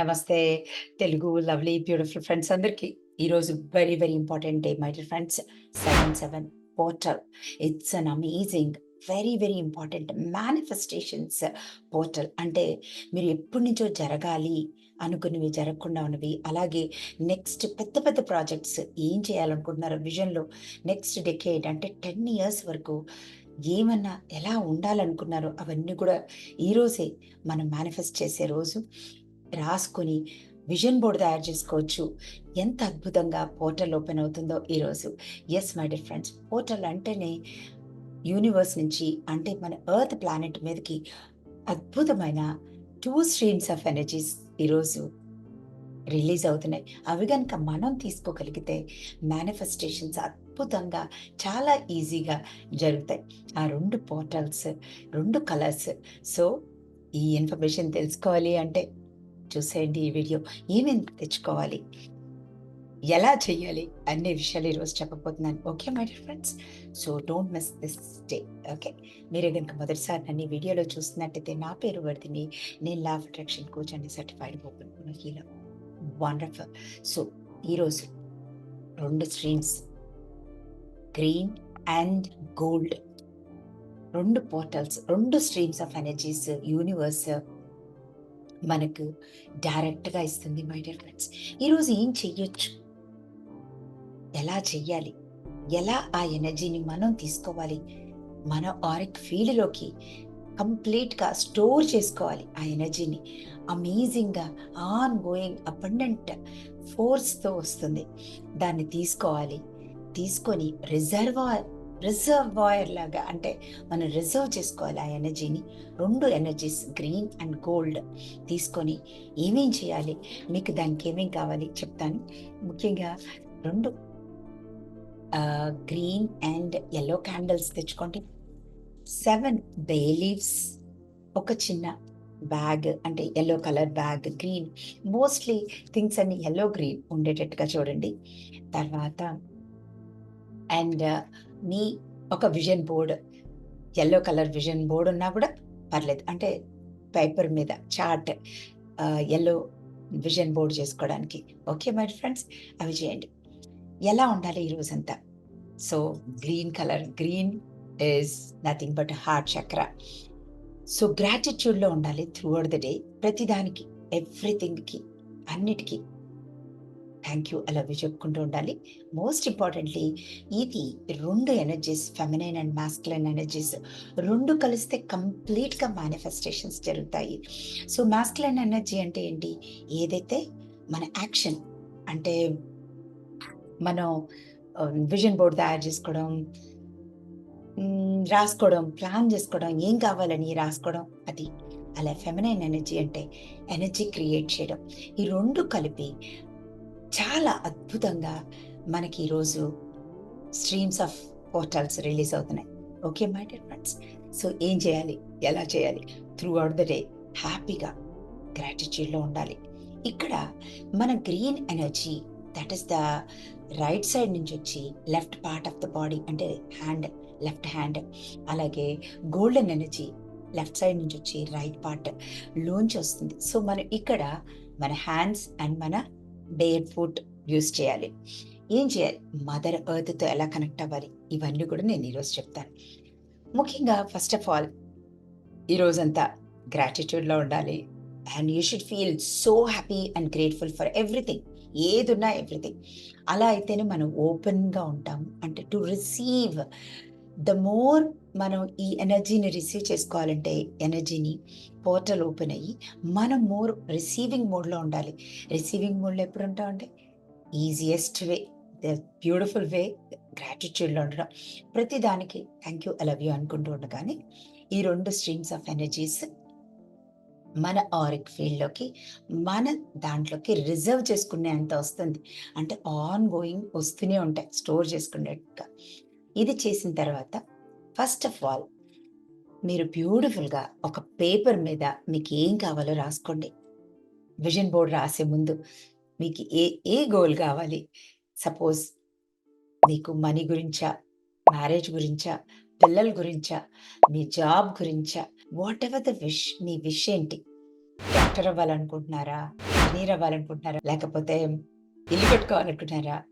నమస్తే. Telugu lovely beautiful friends అందరికీ ఈరోజు very very important day my dear friends. Seven seven portal. It's an amazing very very important manifestations portal. అంటే మీరు ఎప్పటి నుంచో జరగాలి అనుకున్నవి జరగకుండా ఉన్నవి అలాగే నెక్స్ట్ పెద్ద పెద్ద ప్రాజెక్ట్స్ ఏం చేయాలనుకుంటున్నారో విజన్లో నెక్స్ట్ డెకేడ్ అంటే టెన్ ఇయర్స్ వరకు ఏమన్నా ఎలా ఉండాలనుకున్నారో అవన్నీ కూడా ఈరోజే మనం మేనిఫెస్ట్ చేసే రోజు. రాసుకొని విజన్ బోర్డు తయారు చేసుకోవచ్చు. ఎంత అద్భుతంగా పోర్టల్ ఓపెన్ అవుతుందో ఈరోజు. Yes my dear friends portal అంటేనే యూనివర్స్ నుంచి అంటే మన ఎర్త్ ప్లానెట్ మీదకి అద్భుతమైన టూ స్ట్రీమ్స్ ఆఫ్ ఎనర్జీస్ ఈరోజు రిలీజ్ అవుతున్నాయి. అవి కనుక మనం తీసుకోగలిగితే మేనిఫెస్టేషన్స్ అద్భుతంగా చాలా ఈజీగా జరుగుతాయి. ఆ రెండు పోర్టల్స్ రెండు కలర్స్ సో ఈ ఇన్ఫర్మేషన్ తెలుసుకోవాలి అంటే చూసేయండి ఈ వీడియో. ఏమేమి తెచ్చుకోవాలి? ఎలా చేయాలి? అనే విషయాలు ఈరోజు చెప్పబోతున్నాను. Okay my dear friends? So don't miss this day. Okay? మీరు కనుక మొదటిసారి నన్ను ఈ వీడియోలో చూస్తున్నట్టయితే నా పేరు వర్ధిని. నేను లా ఆఫ్ అట్రాక్షన్ కోచ్ అండి certified open healer wonderful so ఈరోజు రెండు స్ట్రీమ్స్. Green and gold. రెండు పోర్టల్స్. రెండు స్ట్రీమ్స్ ఆఫ్ ఎనర్జీస్ యూనివర్స్ మనకు డైరెక్ట్గా ఇస్తుంది మై డియర్ ఫ్రెండ్స్. ఈరోజు ఏం చెయ్యొచ్చు? ఎలా చెయ్యాలి? ఎలా ఆ ఎనర్జీని మనం తీసుకోవాలి? మన ఆరిక్ ఫీల్డ్లోకి కంప్లీట్గా స్టోర్ చేసుకోవాలి ఆ ఎనర్జీని. అమేజింగ్గా ఆన్ గోయింగ్ అబండెంట్ ఫోర్స్తో వస్తుంది. దాన్ని తీసుకోవాలి. తీసుకొని రిజర్వాయర్ రిజర్వాయర్ లాగా అంటే మనం రిజర్వ్ చేసుకోవాలి ఆ ఎనర్జీని రెండు ఎనర్జీస్ గ్రీన్ అండ్ గోల్డ్ తీసుకొని ఏమేం చేయాలి? మీకు దానికి ఏమేం కావాలి? చెప్తాను. ముఖ్యంగా రెండు గ్రీన్ అండ్ ఎల్లో క్యాండిల్స్ తెచ్చుకోండి. సెవెన్ బే లీవ్స్ ఒక చిన్న బ్యాగ్ అంటే yellow colour bag green mostly things అన్ని ఎల్లో గ్రీన్ ఉండేటట్టుగా చూడండి. తర్వాత అండ్ మీ ఒక vision board yellow colour vision board ఉన్నా కూడా పర్లేదు. అంటే పేపర్ మీద చార్ట్ ఎల్లో విజన్ బోర్డ్ చేసుకోవడానికి. ఓకే మై ఫ్రెండ్స్ అవి చేయండి. ఎలా ఉండాలి ఈ రోజంతా? So green colour green is nothing but heart chakra so గ్రాటిట్యూడ్లో ఉండాలి త్రూ అవుట్ ద డే ప్రతిదానికి ఎవ్రీథింగ్కి అన్నిటికీ. థ్యాంక్ యూ అలా చెప్పుకుంటూ ఉండాలి. మోస్ట్ ఇంపార్టెంట్లీ ఇది రెండు energies feminine and masculine energies రెండు కలిస్తే కంప్లీట్గా మేనిఫెస్టేషన్స్ జరుగుతాయి. సో మాస్కులైన్ ఎనర్జీ అంటే ఏంటి? ఏదైతే మన యాక్షన్ అంటే మనం విజన్ బోర్డ్ తయారు చేసుకోవడం రాసుకోవడం ప్లాన్ చేసుకోవడం ఏం కావాలని రాసుకోవడం అది. అలా ఫెమినైన్ ఎనర్జీ అంటే ఎనర్జీ క్రియేట్ చేయడం. ఈ రెండు కలిపి చాలా అద్భుతంగా మనకి ఈరోజు స్ట్రీమ్స్ ఆఫ్ పోర్టల్స్ రిలీజ్ అవుతున్నాయి. Okay my dear friends? So ఏం చేయాలి? ఎలా చేయాలి? త్రూ అవుట్ ద డే హ్యాపీగా గ్రాటిట్యూడ్లో ఉండాలి. ఇక్కడ మన green energy that is the right side నుంచి వచ్చి left part of the body అంటే హ్యాండ్ లెఫ్ట్ హ్యాండ్ అలాగే గోల్డెన్ ఎనర్జీ లెఫ్ట్ సైడ్ నుంచి వచ్చి రైట్ పార్ట్ లోంచి వస్తుంది. సో మనం ఇక్కడ మన హ్యాండ్స్ అండ్ మన బేర్ ఫుట్ యూస్ చేయాలి. ఏం చేయాలి? మదర్ ఎర్త్తో ఎలా కనెక్ట్ అవ్వాలి? ఇవన్నీ కూడా నేను ఈరోజు చెప్తాను. ముఖ్యంగా ఫస్ట్ ఆఫ్ ఆల్ ఈరోజంతా గ్రాటిట్యూడ్లో ఉండాలి. And you should feel so happy and grateful for everything ఏదున్నా ఎవ్రీథింగ్ అలా అయితేనే మనం ఓపెన్గా ఉంటాం అంటే టు రిసీవ్ ద మోర్ మనం ఈ ఎనర్జీని రిసీవ్ చేసుకోవాలంటే ఎనర్జీని పోర్టల్ ఓపెన్ అయ్యి మనం మోర్ రిసీవింగ్ మోడ్లో ఉండాలి. రిసీవింగ్ మోడ్లో ఎప్పుడు ఉంటామంటే easiest way the beautiful way గ్రాటిట్యూడ్లో ఉండడం. ప్రతి దానికి thank you I love you అనుకుంటూ ఉండగానే ఈ రెండు స్ట్రీమ్స్ ఆఫ్ ఎనర్జీస్ మన ఆరిక్ ఫీల్డ్లోకి మన దాంట్లోకి రిజర్వ్ చేసుకునే అంత వస్తుంది. అంటే ఆన్ గోయింగ్ వస్తూనే ఉంటాయి స్టోర్ చేసుకునేట్టుగా. ఇది చేసిన తర్వాత ఫస్ట్ ఆఫ్ ఆల్ మీరు బ్యూటిఫుల్గా ఒక పేపర్ మీద మీకు ఏం కావాలో రాసుకోండి. విజన్ బోర్డ్ రాసే ముందు మీకు ఏ ఏ గోల్ కావాలి? సపోజ్ మీకు మనీ గురించా? మ్యారేజ్ గురించా? పిల్లల గురించా? మీ జాబ్ గురించా? వాట్ ఎవర్ ద విష్ మీ విష్ ఏంటి? డాక్టర్ అవ్వాలనుకుంటున్నారా? ఇంజనీర్ అవ్వాలనుకుంటున్నారా? లేకపోతే ఇల్లు కట్టుకోవాలనుకుంటున్నారా?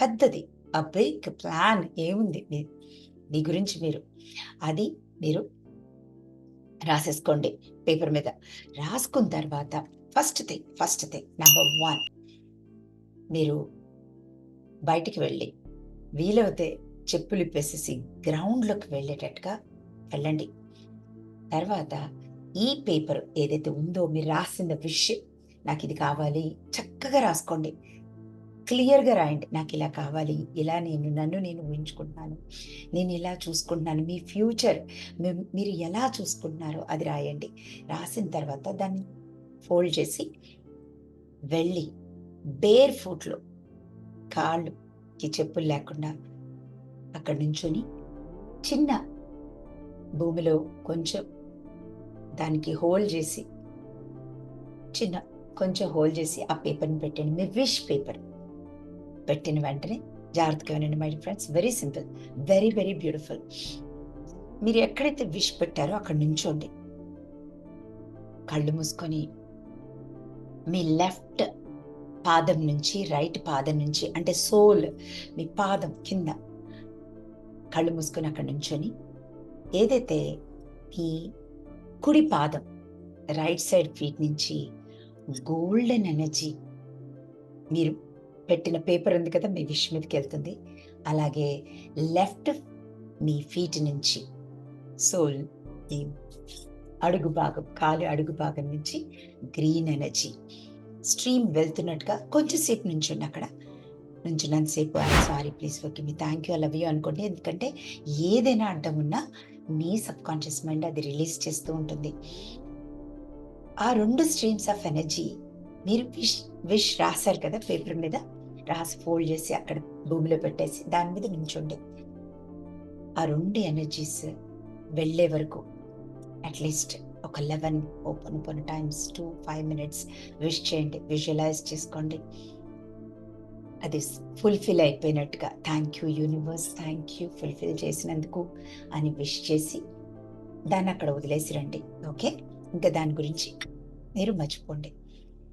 పెద్దది ఆ బిగ్ ప్లాన్ ఏముంది? మీ మీ గురించి మీరు అది మీరు రాసేసుకోండి పేపర్ మీద. రాసుకున్న తర్వాత first thing first thing number one మీరు బయటికి వెళ్ళి వీలవుతే చెప్పులు ఇప్పేసేసి గ్రౌండ్లోకి వెళ్ళేటట్టుగా వెళ్ళండి. తర్వాత ఈ పేపర్ ఏదైతే ఉందో మీరు రాసిన విషయం నాకు ఇది కావాలి చక్కగా రాసుకోండి. క్లియర్గా రాయండి. నాకు ఇలా కావాలి ఇలా నేను నన్ను నేను ఊహించుకుంటున్నాను నేను ఇలా చూసుకుంటున్నాను మీ ఫ్యూచర్ మీరు ఎలా చూసుకుంటున్నారో అది రాయండి. రాసిన తర్వాత దాన్ని ఫోల్డ్ చేసి వెళ్ళి బేర్ ఫుట్లో కాళ్ళుకి చెప్పులు లేకుండా అక్కడ నుంచొని చిన్న భూమిలో కొంచెం దానికి హోల్ చేసి చిన్న కొంచెం హోల్ చేసి ఆ పేపర్ని పెట్టండి. మీ విష్ పేపర్. పెట్టిన వెంటనే జాగ్రత్తగా వినండి my friends very simple very very beautiful మీరు ఎక్కడైతే విష్ పెట్టారో అక్కడ నుంచోండి. కళ్ళు మూసుకొని మీ లెఫ్ట్ పాదం నుంచి రైట్ పాదం నుంచి అంటే సోల్ మీ పాదం కింద కళ్ళు మూసుకొని అక్కడ నుంచొని ఏదైతే మీ కుడి పాదం రైట్ సైడ్ ఫీట్ నుంచి గోల్డెన్ ఎనర్జీ మీరు పెట్టిన పేపర్ ఉంది కదా మీ విష్ మీదకి వెళ్తుంది. అలాగే లెఫ్ట్ మీ ఫీట్ నుంచి సోల్ ఈ అడుగు భాగం కాలు అడుగు భాగం నుంచి గ్రీన్ ఎనర్జీ. స్ట్రీమ్ వెళ్తున్నట్టుగా కొంచెంసేపు నుంచండి అక్కడ. నుంచున్నంతసేపు I'm sorry please okay me thank you love you అనుకోండి. ఎందుకంటే ఏదైనా అడ్డం ఉన్నా మీ సబ్ కాన్షియస్ మైండ్ అది రిలీజ్ చేస్తూ ఉంటుంది. ఆ రెండు స్ట్రీమ్స్ ఆఫ్ ఎనర్జీ మీరు విష్ విష్ రాశారు కదా పేపర్ మీద? రాసి ఫోల్డ్ చేసి అక్కడ భూమిలో పెట్టేసి దాని మీద నించోండి. ఆ రెండు ఎనర్జీస్ వెళ్ళే వరకు అట్లీస్ట్ ఒక eleven open open times two five minutes wish చేయండి విజువలైజ్ చేసుకోండి. అది fulfil అయిపోయినట్టుగా thank you universe thank you fulfil చేసినందుకు అని విష్ చేసి దాన్ని అక్కడ వదిలేసి రండి ఓకే ఇంకా దాని గురించి మీరు మర్చిపోండి.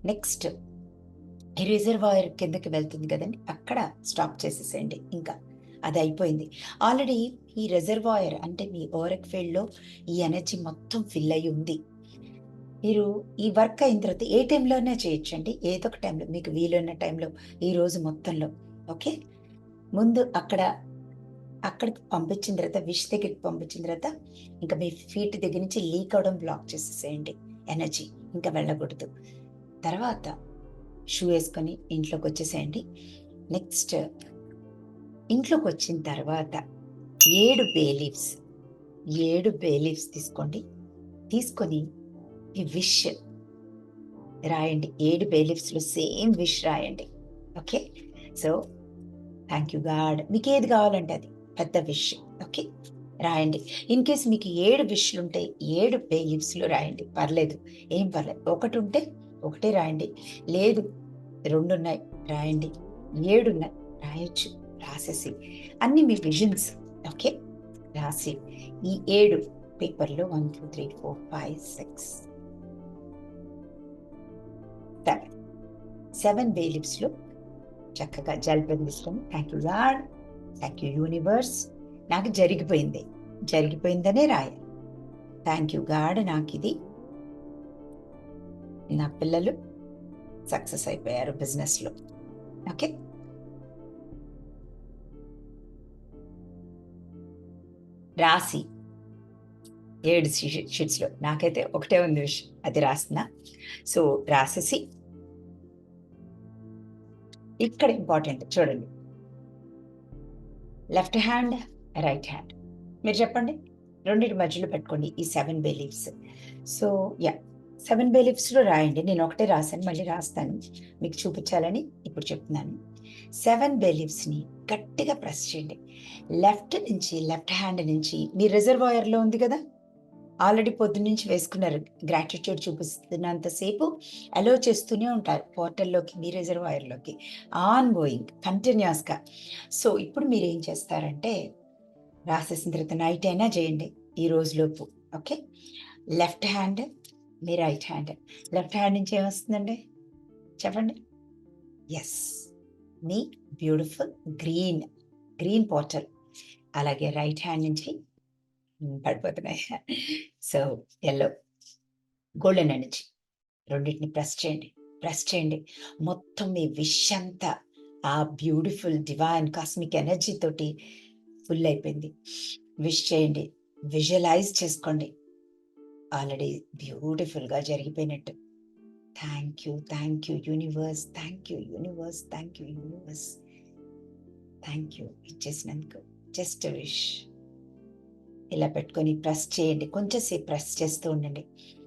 నెక్స్ట్ ఈ రిజర్వాయర్ కిందకి వెళ్తుంది కదండి. అక్కడ స్టాప్ చేసేసేయండి. ఇంకా అది అయిపోయింది. ఆల్రెడీ ఈ రిజర్వాయర్ అంటే మీ ఓరక్ ఫీల్డ్లో ఈ ఎనర్జీ మొత్తం ఫిల్ అయి ఉంది. మీరు ఈ వర్క్ అయిన తర్వాత ఏ టైంలోనే చేయొచ్చండి. ఏదో ఒక టైంలో. మీకు వీలున్న టైంలో. ఈ రోజు మొత్తంలో. ఓకే? ముందు అక్కడ అక్కడికి పంపించిన తర్వాత విష్ దగ్గరికి పంపించిన తర్వాత ఇంకా మీ ఫీట్ దగ్గర నుంచి లీక్ అవడం బ్లాక్ చేసేసేయండి. ఎనర్జీ. ఇంకా వెళ్ళకూడదు. తర్వాత షూ వేసుకొని ఇంట్లోకి వచ్చేసేయండి. నెక్స్ట్ ఇంట్లోకి వచ్చిన తర్వాత ఏడు బే లీవ్స్ ఏడు బే లీవ్స్ తీసుకోండి. తీసుకొని మీ విష్ రాయండి. ఏడు బే లీవ్స్లో సేమ్ విష్ రాయండి. Okay? So thank you God. మీకు ఏది కావాలంటే అది పెద్ద విష్. ఓకే? రాయండి. ఇన్ కేస్ మీకు ఏడు విష్లు ఉంటాయి ఏడు బే లీవ్స్లో రాయండి. పర్లేదు. ఏం పర్లేదు. ఒకటి ఉంటే ఒకటి రాయండి. లేదు రెండు ఉన్నాయి రాయండి. ఏడు ఉన్నాయి రాయొచ్చు రాసేసి. అన్ని మీ విజన్స్ ఓకే? రాసి ఈ ఏడు పేపర్లో one two three four five six seven. Seven bay లిప్స్లో చక్కగా జల్పెన్ thank you God thank you universe. నాకు జరిగిపోయింది. జరిగిపోయిందనే రాయాలి. థ్యాంక్ యూ గాడ్ నాకు ఇది నా పిల్లలు సక్సెస్ అయిపోయారు బిజినెస్లో ఓకే? రాసి ఏడు షీట్స్లో నాకైతే ఒకటే ఉంది విషయం అది రాస్తున్నా. సో రాసేసి ఇక్కడ ఇంపార్టెంట్ చూడండి. లెఫ్ట్ హ్యాండ్ రైట్ హ్యాండ్ మీరు చెప్పండి. రెండింటి మధ్యలో పెట్టుకోండి ఈ seven beliefs so yeah seven బెలిఫ్స్లో రాయండి. నేను ఒకటే రాశాను మళ్ళీ రాస్తాను. మీకు చూపించాలని ఇప్పుడు చెప్తున్నాను. సెవెన్ బెలిఫ్స్ని గట్టిగా ప్రెస్ చేయండి. లెఫ్ట్ నుంచి లెఫ్ట్ హ్యాండ్ నుంచి మీ రిజర్వాయర్లో ఉంది కదా? ఆల్రెడీ పొద్దు నుంచి వేసుకున్నారు. గ్రాటిట్యూడ్ చూపిస్తున్నంతసేపు అలో చేస్తూనే ఉంటారు పోర్టల్లోకి మీ రిజర్వాయర్లోకి ఆన్ గోయింగ్ కంటిన్యూస్గా సో ఇప్పుడు మీరు ఏం చేస్తారంటే రాసేసిన తర్వాత నైట్ అయినా చేయండి ఈ రోజులోపు ఓకే? లెఫ్ట్ హ్యాండ్ మీ రైట్ హ్యాండ్. లెఫ్ట్ హ్యాండ్ నుంచి ఏమొస్తుందండి? చెప్పండి. ఎస్ మీ బ్యూటిఫుల్ గ్రీన్ గ్రీన్ పోర్టల్. అలాగే రైట్ హ్యాండ్ నుంచి పడిపోతున్నాయి. సో ఎల్లో గోల్డెన్ ఎనర్జీ రెండింటిని ప్రెస్ చేయండి. ప్రెస్ చేయండి. మొత్తం మీ విష్ అంతా ఆ బ్యూటిఫుల్ డివైన్ కాస్మిక్ ఎనర్జీ తోటి ఫుల్ అయిపోయింది. విష్ చేయండి. విజువలైజ్ చేసుకోండి. ఆల్రెడీ బ్యూటిఫుల్గా జరిగిపోయినట్టు. Thank you thank you universe thank you universe thank you universe. Thank you ఇచ్చేసినందుకు. Just wish. ఇలా పెట్టుకొని ప్రెస్ చేయండి. కొంచెంసేపు ప్రెస్ చేస్తూ ఉండండి.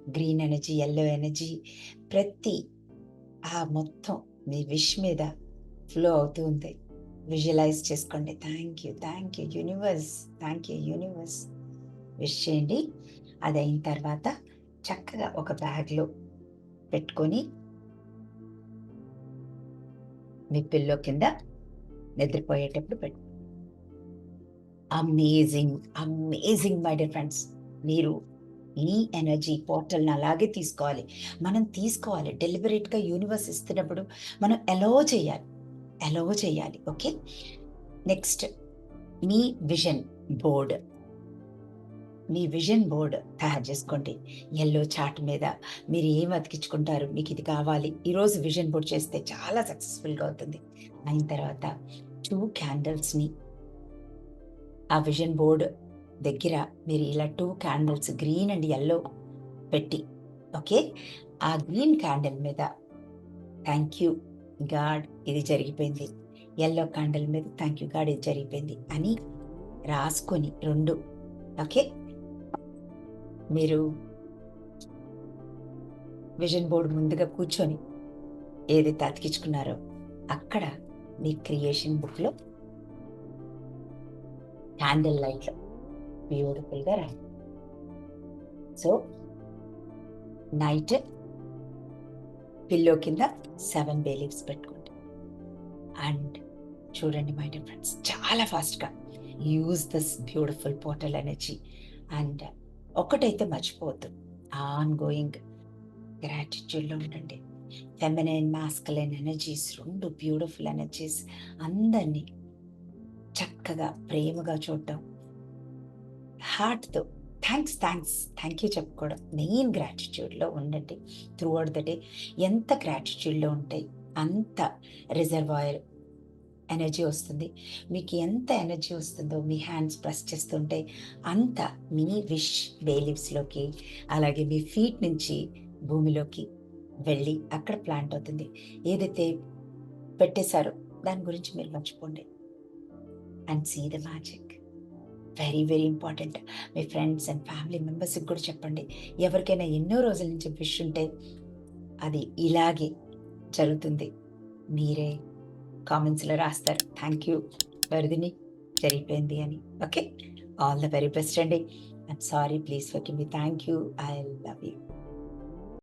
గ్రీన్ ఎనర్జీ ఎల్లో ఎనర్జీ ప్రతి ఆ మొత్తం మీ విష్ మీద ఫ్లో అవుతూ ఉంది. విజువలైజ్ చేసుకోండి. Thank you thank you universe thank you universe. Wish చేయండి. అది అయిన తర్వాత చక్కగా ఒక బ్యాగ్లో పెట్టుకొని మీ పిల్లో కింద నిద్రపోయేటప్పుడు పెట్టు. Amazing amazing my dear friends మీరు మీ ఎనర్జీ పోర్టల్ని అలాగే తీసుకోవాలి. మనం తీసుకోవాలి. డెలిబరేట్గా యూనివర్స్ ఇస్తున్నప్పుడు మనం ఎలో చేయాలి. ఎలో చేయాలి. ఓకే? నెక్స్ట్ మీ విజన్ బోర్డ్. మీ విజన్ బోర్డ్ తయారు చేసుకోండి. ఎల్లో చార్ట్ మీద మీరు ఏం అతికించుకుంటారు? మీకు ఇది కావాలి. ఈరోజు విజన్ బోర్డ్ చేస్తే చాలా సక్సెస్ఫుల్గా అవుతుంది అయిన తర్వాత టూ క్యాండిల్స్ని ఆ విజన్ బోర్డ్ దగ్గర మీరు ఇలా two candles green and yellow పెట్టి ఓకే? ఆ గ్రీన్ క్యాండిల్ మీద థ్యాంక్ యూ గాడ్ ఇది జరిగిపోయింది. ఎల్లో క్యాండిల్ మీద థ్యాంక్ యూ గాడ్ ఇది జరిగిపోయింది అని రాసుకొని రెండు ఓకే? మీరు విజన్ బోర్డు ముందుగా కూర్చొని ఏదైతే అతికించుకున్నారో అక్కడ మీ క్రియేషన్ బుక్లో క్యాండిల్ లైట్లో బ్యూటిఫుల్గా రాయి. సో నైట్ పిల్లో కింద సెవెన్ బే లీవ్స్ పెట్టుకోండి. అండ్ చూడండి మై డియర్ ఫ్రెండ్స్ చాలా ఫాస్ట్గా use this beautiful portal energy and ఒకటైతే మర్చిపోవద్దు. ఆన్ గోయింగ్ గ్రాటిట్యూడ్లో ఉండండి. ఫెమినైన్ మాస్కలైన్ ఎనర్జీస్ రెండు బ్యూటిఫుల్ ఎనర్జీస్ అందరినీ చక్కగా ప్రేమగా చూడటం హార్ట్తో థ్యాంక్స్ థ్యాంక్స్ థ్యాంక్ యూ చెప్పుకోవడం మెయిన్ గ్రాటిట్యూడ్లో ఉండండి. త్రూ అవుట్ ద డే ఎంత గ్రాటిట్యూడ్లో ఉంటాయి అంత రిజర్వాయర్ ఎనర్జీ వస్తుంది. మీకు ఎంత ఎనర్జీ వస్తుందో మీ హ్యాండ్స్ ప్రెస్ చేస్తుంటే అంత మీ విష్ బేలివ్స్లోకి అలాగే మీ ఫీట్ నుంచి భూమిలోకి వెళ్ళి అక్కడ ప్లాంట్ అవుతుంది. ఏదైతే పెట్టేశారో దాని గురించి మీరు మర్చిపోండి. And see the magic very very important me friends and family మెంబర్స్కి కూడా చెప్పండి. ఎవరికైనా ఎన్నో రోజుల నుంచి విష్ ఉంటే అది ఇలాగే జరుగుతుంది. మీరే కామెంట్స్లో రాస్తారు. థ్యాంక్ యూ వరదిని జరిగిపోయింది అని. Okay all the very best అండి I'm sorry please for me thank you I love you